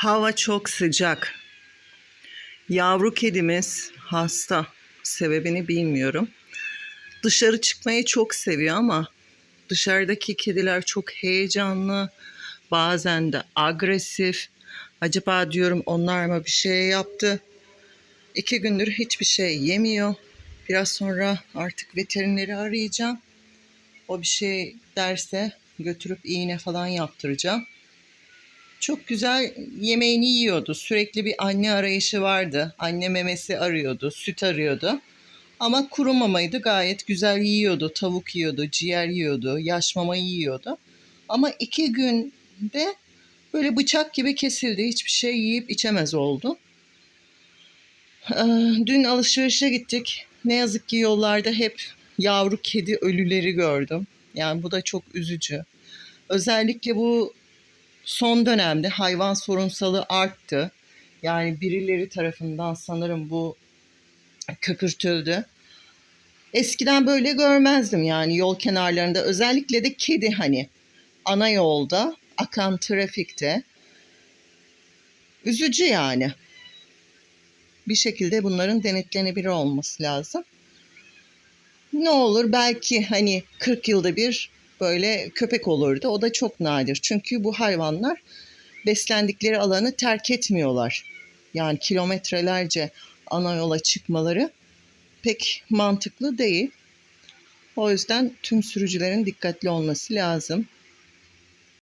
Hava çok sıcak. Yavru kedimiz hasta. Sebebini bilmiyorum. Dışarı çıkmayı çok seviyor ama dışarıdaki kediler çok heyecanlı. Bazen de agresif. Acaba diyorum onlar mı bir şey yaptı? İki gündür hiçbir şey yemiyor. Biraz sonra artık veterineri arayacağım. O bir şey derse götürüp iğne falan yaptıracağım. Çok güzel yemeğini yiyordu. Sürekli bir anne arayışı vardı. Anne memesi arıyordu, süt arıyordu. Ama kuru mamaydı gayet güzel yiyordu. Tavuk yiyordu, ciğer yiyordu, yaş mama yiyordu. Ama iki günde böyle bıçak gibi kesildi. Hiçbir şey yiyip içemez oldu. Ee, Dün alışverişe gittik. Ne yazık ki yollarda hep yavru kedi ölüleri gördüm. Yani bu da çok üzücü. Özellikle bu son dönemde hayvan sorunsalı arttı. Yani birileri tarafından sanırım bu köpürtüldü. Eskiden böyle görmezdim yani yol kenarlarında özellikle de kedi hani ana yolda akan trafikte üzücü yani. Bir şekilde bunların denetlenebilir olması lazım. Ne olur belki hani 40 yılda bir böyle köpek olurdu. O da çok nadir. Çünkü bu hayvanlar beslendikleri alanı terk etmiyorlar. Yani kilometrelerce ana yola çıkmaları pek mantıklı değil. O yüzden tüm sürücülerin dikkatli olması lazım.